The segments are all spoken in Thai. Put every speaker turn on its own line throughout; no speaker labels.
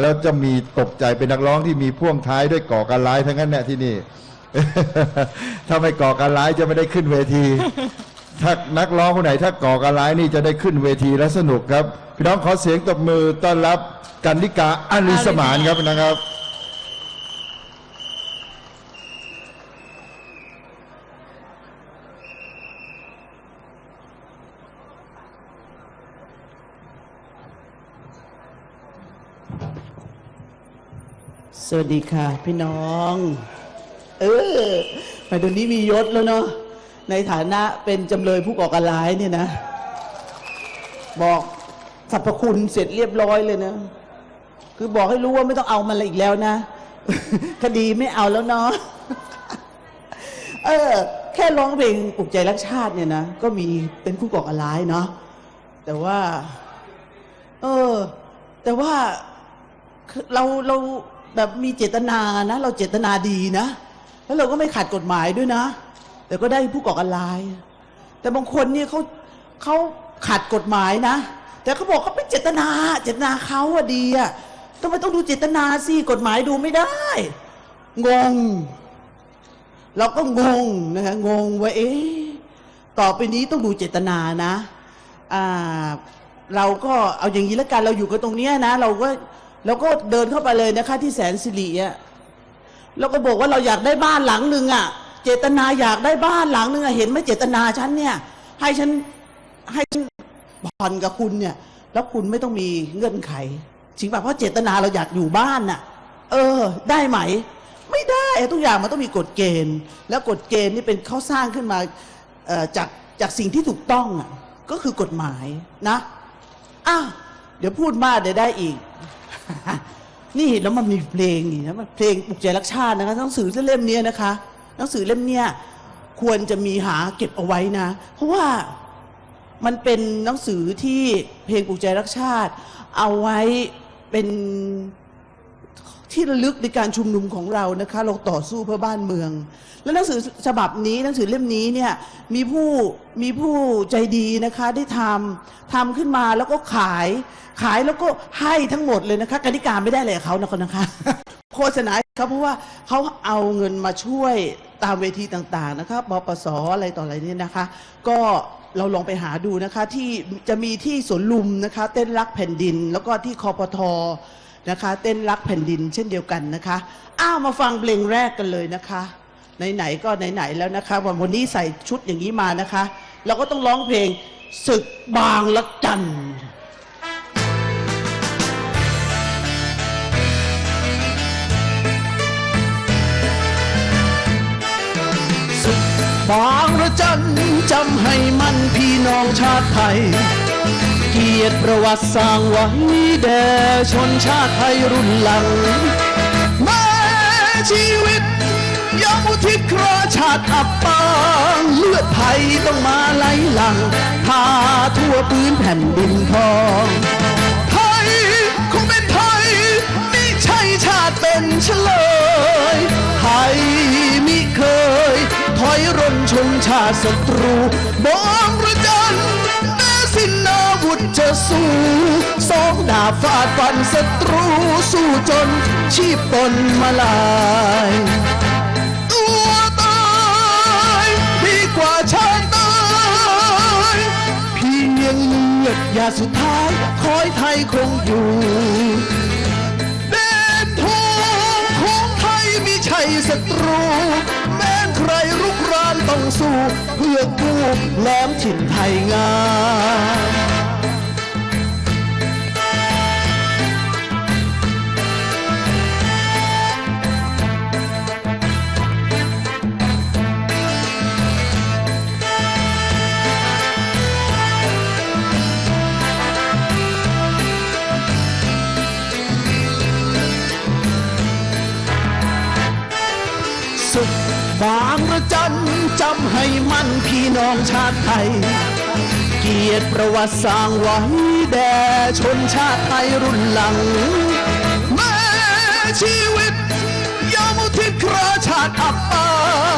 แล้วจะมีตกใจเป็นนักร้องที่มีพ่วงท้ายด้วยก่อการร้ายทั้งนั้นแนี่ที่นี่ ถ้าไม่ก่อการร้ายจะไม่ได้ขึ้นเวที ถ้านักร้องคนไหนถ้าก่อการร้ายนี่จะได้ขึ้นเวทีและสนุกครับ พี่น้องขอเสียงตบมือต้อนรับกันนิกาอานิสมานครับนะครับ
สวัสดีค่ะ พี่น้อง เออไปเดี๋ยวนี้มียศแล้วเนาะในฐานะเป็นจำเลยผู้ก่อการร้ายเนี่ยนะ บอกสรรพคุณเสร็จเรียบร้อยเลยนะ คือบอกให้รู้ว่าไม่ต้องเอามันอะไรอีกแล้วนะ คดีไม่เอาแล้วเนาะเออ แค่ร้องเพลงปลุกใจรักชาติเนี่ยนะ ก็มีเป็นผู้ก่อการร้ายเนาะแต่ว่า เออ แต่ว่าเราเรา แบบมีเจตนานะ เราเจตนาดีนะ แล้วเราก็ไม่ขัดกฎหมายด้วยนะ แต่ก็ได้ผู้ก่อการร้าย แต่บางคนเนี่ยเขาเขาขัดกฎหมายนะ แต่เขาบอกเขาเป็นเจตนา เจตนาเขาอะดีอะทำไมต้องดูเจตนาสิกฎหมายดูไม่ได้ งง เราก็งงนะคะงงว่าเอ๊ะต่อไปนี้ต้องดูเจตนานะอ่าเราก็เอาอย่างนี้แล้วกันเราอยู่กันตรงเนี้ยนะ เราก็ เราก็เดินเข้าไปเลยนะคะ ที่แสนสิริอะเราก็บอกว่าเราอยากได้บ้านหลังหนึ่งอะเจตนาอยากได้บ้านหลังหนึ่งอะเห็นไหมเจตนาฉันเนี่ย ให้ฉันให้ฉันผ่อนกับคุณเนี่ย แล้วคุณไม่ต้องมีเงื่อนไขจริงป่ะเพราะเจตนาเราอยากอยู่บ้านน่ะ เออ ได้ไหม ไม่ได้ทุกอย่างมันต้องมีกฎเกณฑ์ แล้วกฎเกณฑ์นี่เป็นเขาสร้างขึ้นมาจากจากสิ่งที่ถูกต้องอะก็คือกฎหมายนะอ้าวเดี๋ยวพูดมากเดี๋ยวได้อีก นี่แล้วมันมีเพลงนี่นะมันเพลงปลุกใจรักชาตินะคะหนังสือเล่มเนี้ยนะคะ หนังสือเล่มเนี้ยควรจะมีหาเก็บเอาไว้นะ เพราะว่ามันเป็นหนังสือที่เพลงปลุกใจรักชาติ เอาไว้เป็น ที่ระลึกในการชุมนุมของเรานะคะ เราต่อสู้เพื่อบ้านเมือง และหนังสือฉบับนี้หนังสือเล่มนี้เนี่ยมีผู้มีผู้ใจดีนะคะได้ทำทำขึ้นมาแล้วก็ขาย ขายแล้วก็ให้ทั้งหมดเลยนะคะกติกาไม่ได้เลยเขานะคะนะคะโฆษณาเขาเพราะว่าเขาเอาเงินมาช่วยตามเวทีต่างๆนะคะบปสอะไรต่ออะไรเนี่ยนะคะ ก็เราลองไปหาดูนะคะที่จะมีที่สวนลุมนะคะ เต้นรักแผ่นดิน แล้วก็ที่คอปท นะคะ เต้นรักแผ่นดินเช่นเดียวกันนะคะ อ้าวมาฟังเพลงแรกกันเลยนะคะไหนๆก็ไหนๆแล้วนะคะวันวันนี้ใส่ชุดอย่างนี้มานะคะ เราก็ต้องร้องเพลงศึกบางละจันบางระจันจำให้มันพี่น้องชาติไทย กียรติประวัติสร้างไว้แด่ชนชาติไทยรุ่นหลังแม้ชีวิตยอมอุทิศคราชาติอับปางเลือดไทยต้องมาไหลหลังทาทั่วพื้นแผ่นดินทองไทยคงเป็นไทยไม่ใช่ชาติเป็นเฉลยไทยมิเคย ถอยร่นชนชาติศัตรูบองระจัน ธจะสู้สองดาบฟาดฟันศัตรูสู้จนชีพตนมาลายตัวตายดีกว่าชาติตายเพียงเลือดยาสุดท้ายคอยไทยคงอยู่แดนทองของไทยมิใช่ศัตรู แม้ใครรุกรานต้องสู้ เพื่อกู้แหลมถิ่นไทยงาม มั่นพี่น้องชาติไทย เกียรติประวัติสร้างไว้แด่ชนชาติไทยรุ่นหลังแม่ชีวิตยอมทิศคราชาติอับปา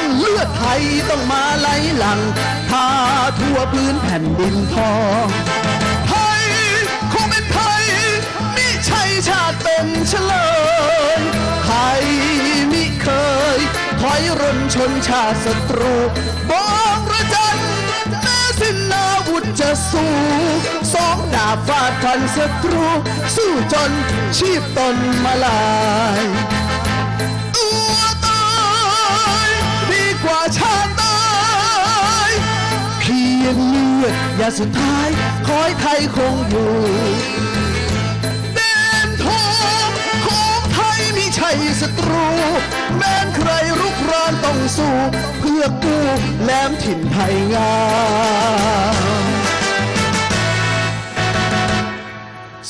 งเลือดไทยต้องมาไหลหลังพาทั่วพื้นแผ่นดินทองไทยคงเป็นไทยมิใช่ชาติเนเฉลยไทยมิเคยถอยร่นชนชาติศัตรู บองระจันแม้สิ้นอาวุธจะสู้สองดาบฟาดฟันศัตรู สู้จนชีพตนมาลายตัวตายดีกว่าชาติตายเพียงเลือดยาสุดท้าย คอยไทยคงอยู่ ศัตรู แม้นใครรุกรานต้องสู้ เพื่อกู้แหลมถิ่นไทยงาม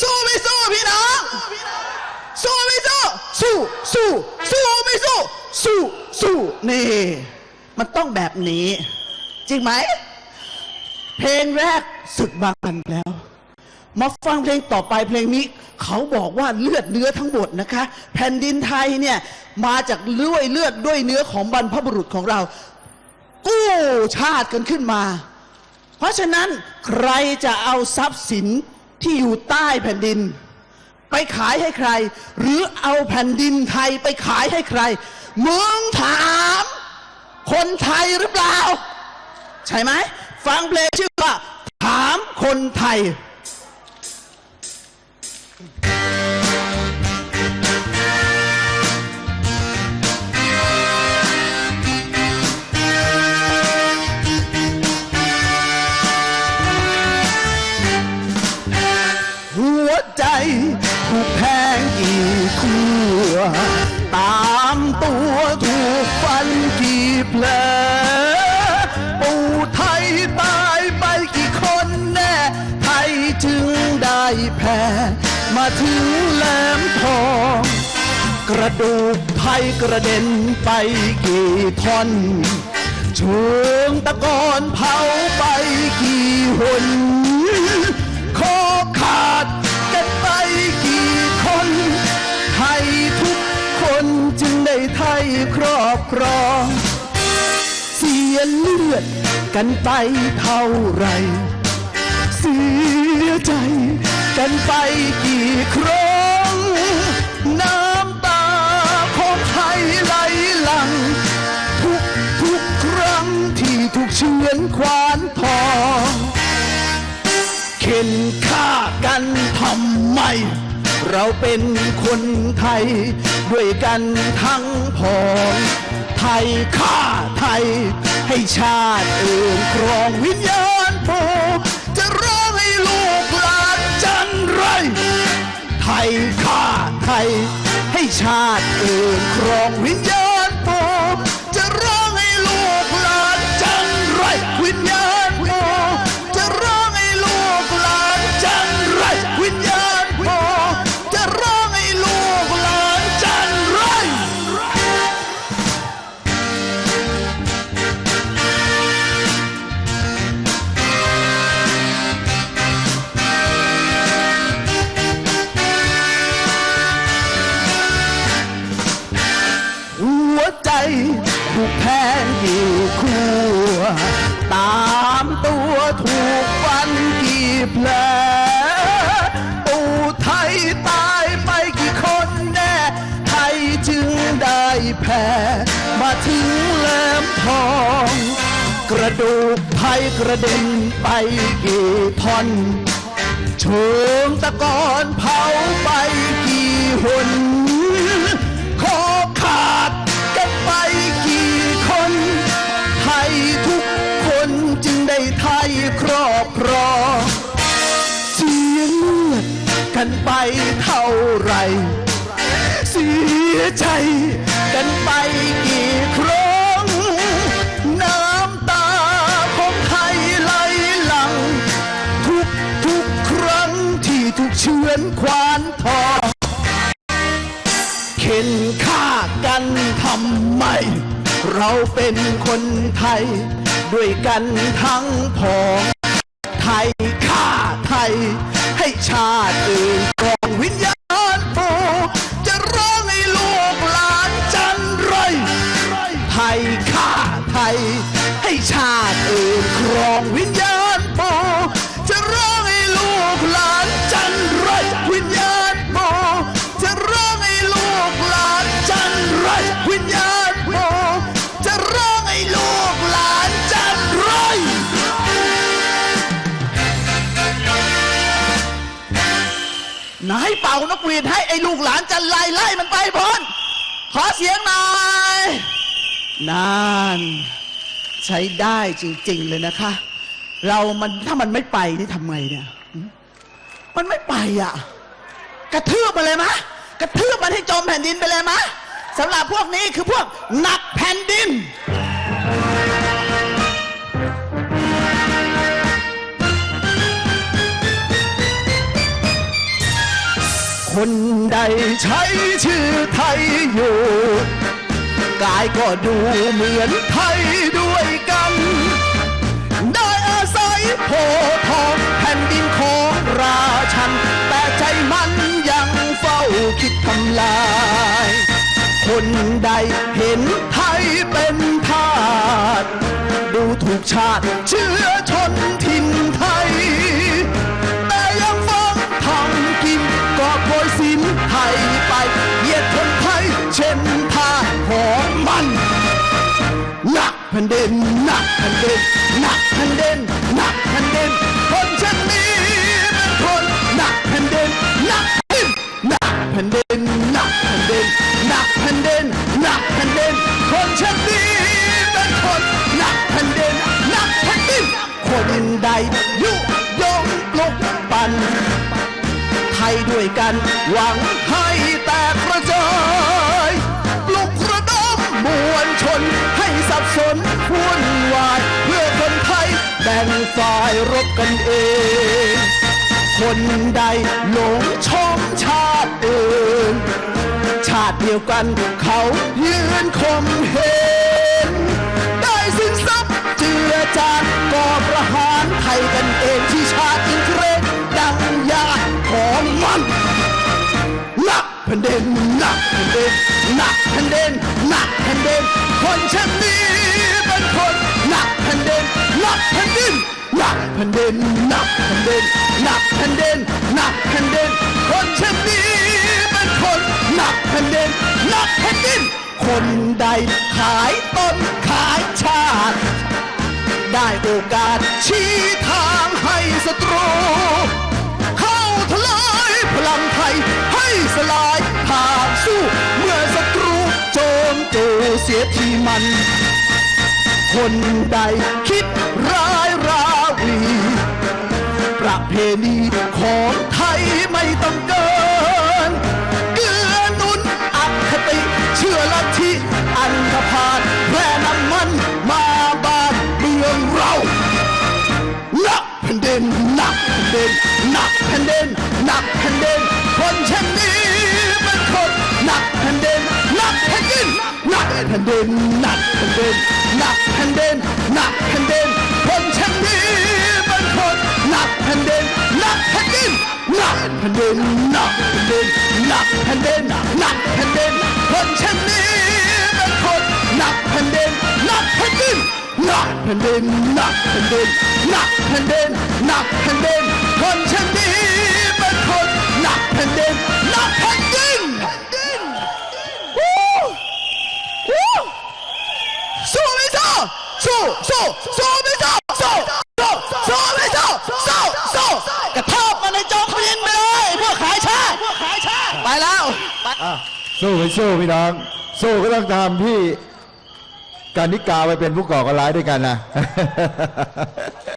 สู้ไม่สู้พี่น้องสู้ไม่สู้สู้สู้สู้ไม่สู้สู้สู้นี่ มันต้องแบบนี้ จริงไหม เพลงแรกศึกบางอันแล้ว มาฟังเพลงต่อไปเพลงนี้ เขาบอกว่าเลือดเนื้อทั้งหมดนะคะ แผ่นดินไทยเนี่ย มาจากด้วยเลือดด้วยเนื้อของบรรพบุรุษของเรา กู้ชาติกันขึ้นมา เพราะฉะนั้นใครจะเอาทรัพย์สินที่อยู่ใต้แผ่นดิน ไปขายให้ใคร หรือเอาแผ่นดินไทยไปขายให้ใครมึงถาม คนไทยหรือเปล่า ใช่ไหมฟังเพลงชื่อว่า ถามคนไทย ถูกแทงกี่ทั่วตามตัวถูกฟันกี่แผลปู่ไทยตายไปกี่คนแน่ ไทยจึงได้แพ้มาถึงแหลมทองกระดูกไทยกระเด็นไปกี่ท่อนเชิงตะกอนเผาไปกี่หนคอขาด ครอบครอง เสียเลือดกันไปเท่าไร เสียใจกันไปกี่ครั้งน้ำตาของไทยไหลหลัง ทุกทุกครั้งที่ถูกเฉือนควานทองเข็นฆ่ากันทำไม เราเป็นคนไทย ด้วยกันทั้งพองไทยฆ่าไทย ให้ชาติเอื่นครองวิญญาณปู่จะร้องให้ลูกหลานจันไร ไทยฆ่าไทย ให้ชาติเอื่นครองวิญญาณ ระดูกไทยกระเด็นไปกี่ท่อนเชิงตะกอนเผาไปกี่หนคอขาดกันไปกี่คนไทยทุกคนจึงได้ไทยครอบครองเสียเลือดกันไปเท่าไหรเสียใจกันไปกี่ ทอเข็นฆ่ากันทำไม เราเป็นคนไทย ด้วยกันทั้งผอง ไทยฆ่าไทยให้ชาติอื่น นายเป่านกหวีดให้ไอ้ลูกหลานจันไล่ไล่มันไปพ้นขอเสียงหน่อยนานใช้ได้จริง ๆ เลยนะคะ เรามันถ้ามันไม่ไปนี่ทำไงเนี่ยมมันไม่ไปอะ กระทืบมาเลยมะกระทืบมันให้จมแผ่นดินไปเลยมะสำหรับพวกนี้คือพวกหนักแผ่นดิน คนใดใช้ชื่อไทยอยู่ กายก็ดูเหมือนไทยด้วยกัน ได้อาศัยโพธิ์ทองแผ่นดินของราชัน แต่ใจมันยังเฝ้าคิดทำลาย คนใดเห็นไทยเป็นทาสดูถูกชาติเชื้อชน หนักแผ่นดินหนักแผ่นดินหนักแผ่นดินคนเช่นนี้เป็นคนหนักแผ่นดินหนักแผ่นดินหนักแผ่นดินหนักแผ่นดินหนักแผ่นดินหนักแผ่นดินคนเช่นนี้เป็นคนหนักแผ่นดินหนักแผ่นดินคนใดยุยงปลุกปั่นไทยด้วยกันหวังให้แตกกระจายปลุกระดมมวลชนให้สับสน แบ่งฝ่ายรบกันเอง คนใดหลงชมชาติอื่น ชาติเดียวกันเขายืนคมเหนได้สินทรัพย์เจือจานก่อประหารไทยกันเองที่ชาติอินเทรนดังยาของมันหนักแผ่นดินหนักแผ่นดินหนักแผ่นดินหนักแผ่นดินคนเช่นนี้เป็นคนหนักแผ่นดิน หนักแผ่นดินหนักแผ่นดินหนักแผ่นดินหนักแผ่นดินหนักแผ่นดินคนเช่นนี้เป็นคนหนักแผ่นดินหนักแผ่นดิน คนใดขายตนขายชาติ ได้โอกาสชี้ทางให้ศัตรู เข้าทลายพลังไทยให้สลายทางสู้ เมื่อศัตรูโจมตูเสียทีมัน คนใดคิดร้ายราวี ประเพณีของไทยไม่ต้องเกิน เกื้อหนุนอคติ เชื่อลัทธิอันธพาลแพร่นำมันมาบานเมืองเราหนักแผ่นดินหนักแผ่นดินหนักแผ่นดินหนักแผ่นดินคนเช่นนี้เป็นคนหนักแผ่นดินหนักแผ่นดินหนักแผ่นดินหนักแผ่นดินหนัก ผ่นดินหนักแผ่นดินคนเช่นนี้เป็นคนหนักแผ่นดินหนักแผ่นดินหนักแผ่นดินหนักแผ่นดินหนักแผ่นดินหนักแผ่นดินคนเช่นนี้เป็นคนหนักแผ่นดินหนักแผ่นดินหนักแผ่นดินหนักแผ่นดินหนักแผ่นดินหนักแผ่นดินคนเช่นนี้เป็น สู้พี่
น้อง สู้ก็ต้องทำที่การนิกาไปเป็นผู้ก่อการร้ายด้วยกันนะ